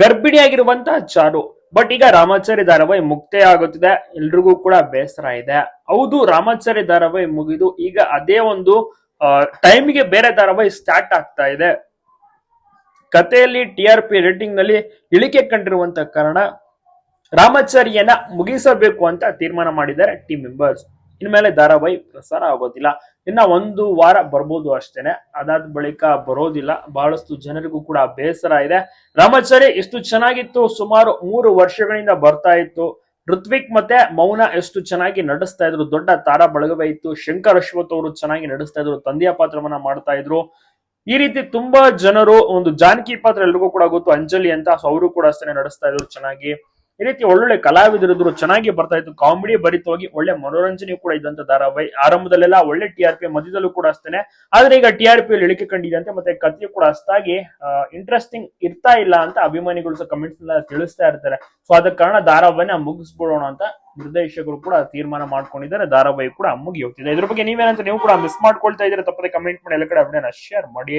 ಗರ್ಭಿಣಿಯಾಗಿರುವಂತ ಚಾರು but ಈಗ ರಾಮಾಚಾರಿ ಧಾರಾವಾಹಿ ಮುಕ್ತಾಯ ಆಗುತ್ತಿದೆ. ಎಲ್ರಿಗೂ ಕೂಡ ಬೇಸರ ಇದೆ. ಹೌದು ರಾಮಾಚಾರಿ ಧಾರಾವಾಹಿ ಮುಗಿದು ಈಗ ಅದೇ ಒಂದು ಟೈಮಿಗೆ ಬೇರೆ ಧಾರಾವಾಹಿ ಸ್ಟಾರ್ಟ್ ಆಗ್ತಾ ಇದೆ. ಕಥೆಯಲ್ಲಿ ಟಿ ಆರ್ ಪಿ ರೇಟಿಂಗ್ನಲ್ಲಿ ಇಳಿಕೆ ಕಂಡಿರುವಂತ ಕಾರಣ ರಾಮಾಚಾರ್ಯನ ಮುಗಿಸಬೇಕು ಅಂತ ತೀರ್ಮಾನ ಮಾಡಿದ್ದಾರೆ ಟೀಮ್ ಮೆಂಬರ್ಸ್ ಇನ್ಮೇಲೆ ಧಾರಾವಾಹಿ ಪ್ರಸಾರ ಆಗೋದಿಲ್ಲ. ಇನ್ನ ಒಂದು ವಾರ ಬರ್ಬೋದು ಅಷ್ಟೇನೆ. ಅದಾದ ಬಳಿಕ ಬರೋದಿಲ್ಲ. ಬಹಳಷ್ಟು ಜನರಿಗೂ ಕೂಡ ಬೇಸರ ಇದೆ. ರಾಮಾಚಾರಿ, ಎಷ್ಟು ಚೆನ್ನಾಗಿತ್ತು. ಸುಮಾರು ಮೂರು ವರ್ಷಗಳಿಂದ ಬರ್ತಾ ಇತ್ತು. ಋತ್ವಿಕ್ ಮತ್ತೆ ಮೌನ ಎಷ್ಟು ಚೆನ್ನಾಗಿ ನಡೆಸ್ತಾ ಇದ್ರು. ದೊಡ್ಡ ತಾರಾ ಬಳಗವೇ ಇತ್ತು. ಶಂಕರ್ ಅಶ್ವಥ್ ಅವರು ಚೆನ್ನಾಗಿ ನಡೆಸ್ತಾ ಇದ್ರು. ತಂದೆಯ ಪಾತ್ರವನ್ನ ಮಾಡ್ತಾ ಇದ್ರು. ಈ ರೀತಿ ತುಂಬಾ ಜನರು, ಒಂದು ಜಾನಕಿ ಪಾತ್ರ ಎಲ್ರಿಗೂ ಕೂಡ ಗೊತ್ತು. ಅಂಜಲಿ ಅಂತ ಅವರು ಕೂಡ ಅಷ್ಟೇ ನಡೆಸ್ತಾ ಇದ್ರು ಚೆನ್ನಾಗಿ. ಈ ರೀತಿ ಒಳ್ಳೊಳ್ಳೆ ಕಲಾವಿದರಿದ್ರು ಚೆನ್ನಾಗಿ ಬರ್ತಾ ಇತ್ತು. ಕಾಮಿಡಿ ಭರಿತವಾಗಿ ಒಳ್ಳೆ ಮನೋರಂಜನೆ ಕೂಡ ಇದ್ದಂತ ಧಾರಾವಾಹಿ. ಆರಂಭದಲ್ಲೆಲ್ಲ ಒಳ್ಳೆ ಟಿ ಆರ್ ಪಿ ಮಧ್ಯದಲ್ಲೂ ಕೂಡ ಅಷ್ಟೇನೆ. ಆದ್ರೆ ಈಗ ಟಿ ಆರ್ ಪಿ ಇಳಿಕೆ ಕಂಡಿದೆ ಮತ್ತೆ ಕಥೆ ಕೂಡ ಅಷ್ಟಾಗಿ ಇಂಟ್ರೆಸ್ಟಿಂಗ್ ಇರ್ತಾ ಇಲ್ಲ ಅಂತ ಅಭಿಮಾನಿಗಳು ಸಹ ಕಮೆಂಟ್ಸ್ ತಿಳಿಸ್ತಾ ಇರ್ತಾರೆ. ಸೊ ಆದ ಕಾರಣ ಧಾರಾವಾಹಿನ ಮುಗಿಸ್ಬಿಡೋಣ ಅಂತ ನಿರ್ದೇಶಕರು ಕೂಡ ತೀರ್ಮಾನ ಮಾಡ್ಕೊಂಡಿದ್ದಾರೆ. ಧಾರಾವಾಹಿ ಕೂಡ ಮುಗಿ ಹೋಗ್ತಿದೆ ಇದ್ರ ಬಗ್ಗೆ ನೀವೇನಂತ ನೀವು ಕೂಡ ಮಿಸ್ ಮಾಡ್ಕೊಳ್ತಾ ಇದ್ರೆ ತಪ್ಪದೆ ಕಮೆಂಟ್ ಮಾಡಿ. ಎಲ್ಲ ಕಡೆ ಅಭಿನಯನ ಶೇರ್ ಮಾಡಿ.